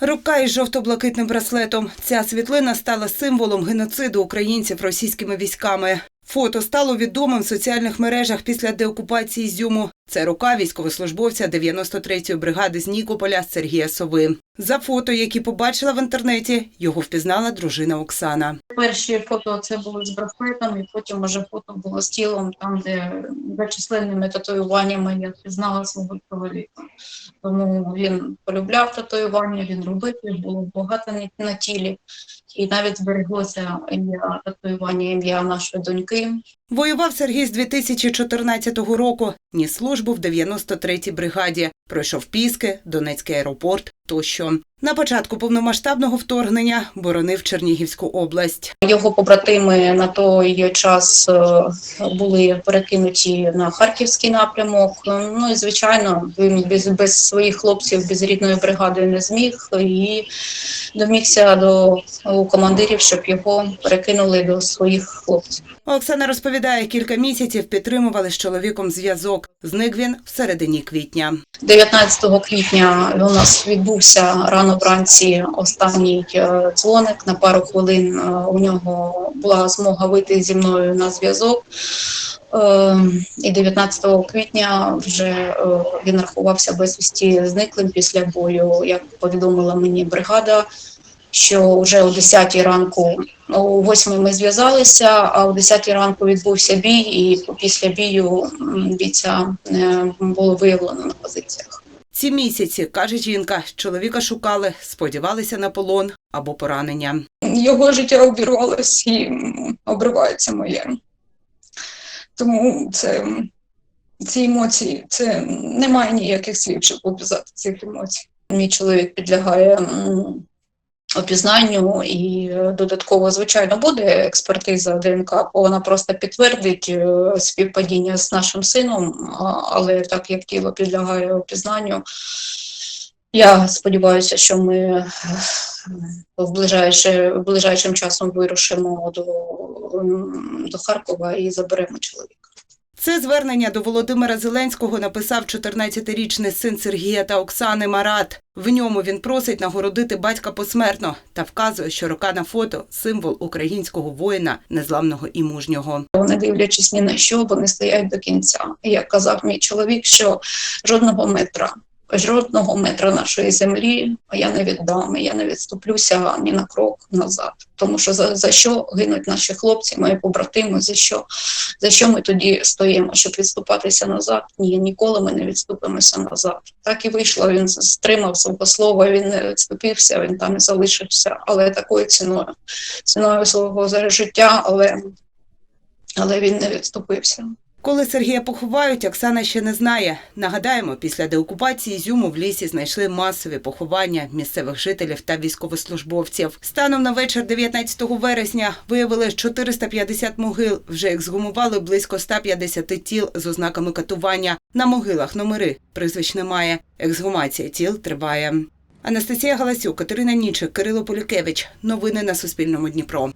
Рука із жовто-блакитним браслетом. Ця світлина стала символом геноциду українців російськими військами. Фото стало відомим в соціальних мережах після деокупації Зюму. Це рука військовослужбовця 93-ї бригади з Нікополя Сергія Сови. За фото, які побачила в інтернеті, його впізнала дружина Оксана. Перші фото це були з браслетом, і потім вже фото було з тілом, там, де за численними татуюваннями я пізнала свого чоловіка. Тому він полюбляв татуювання, він робив, їх було багато на- тілі. І навіть збереглося ім'я татуювання, ім'я нашої доньки. Воював Сергій з 2014 року. Ніс службу в 93-й бригаді. Пройшов Піски, Донецький аеропорт тощо. На початку повномасштабного вторгнення боронив Чернігівську область. Його побратими на той час е, були перекинуті на харківський напрямок. Ну і звичайно, він без, без своїх хлопців, без рідної бригади не зміг і домігся до у командирів, щоб його перекинули до своїх хлопців. Оксана розповідає, кілька місяців підтримували з чоловіком зв'язок. Зник він в середині квітня. 19 квітня у нас відбувся рано вранці останній е, дзвоник. На пару хвилин е, у нього була змога вийти зі мною на зв'язок. Е, І 19 квітня вже він рахувався безвісті зниклим після бою. Як повідомила мені бригада, що вже о 10 ранку, о 8 ми зв'язалися, а о 10 ранку відбувся бій, і після бію бійця було виявлено на позиціях. Ці місяці, каже жінка, чоловіка шукали, сподівалися на полон або поранення. Його життя обірвалось і обривається моє. Тому це ці емоції, це немає ніяких слів, щоб описати цих емоцій. Мій чоловік підлягає опізнанню і е, додатково, звичайно, буде експертиза ДНК, бо вона просто підтвердить е, співпадіння з нашим сином, але так як тіло підлягає опізнанню, я сподіваюся, що ми е, в ближайше, ближайшим часом вирушимо до, до Харкова і заберемо чоловіка. Це звернення до Володимира Зеленського написав 14-річний син Сергія та Оксани Марат. В ньому він просить нагородити батька посмертно та вказує, що рука на фото символ українського воїна, незламного і мужнього. Не дивлячись ні на що, вони стоять до кінця. Як казав мій чоловік, що жодного метра, жодного метра нашої землі я не віддам, я не відступлюся ні на крок назад. Тому що за, за що гинуть наші хлопці, мої побратими, за що, за що ми тоді стоїмо, щоб відступатися назад? Ні, ніколи ми не відступимося назад. Так і вийшло. Він стримав свого слова, він не відступився, він там і залишився, але такою ціною, ціною свого життя, але, але він не відступився. Коли Сергія поховають, Оксана ще не знає. Нагадаємо, після деокупації Ізюму в лісі знайшли масові поховання місцевих жителів та військовослужбовців. Станом на вечір 19 вересня виявили 450 могил. Вже ексгумували близько 150 тіл з ознаками катування. На могилах номери прізвищ немає. Ексгумація тіл триває. Анастасія Галасюк, Катерина Нічик, Кирило Полюкевич. Новини на Суспільному Дніпро.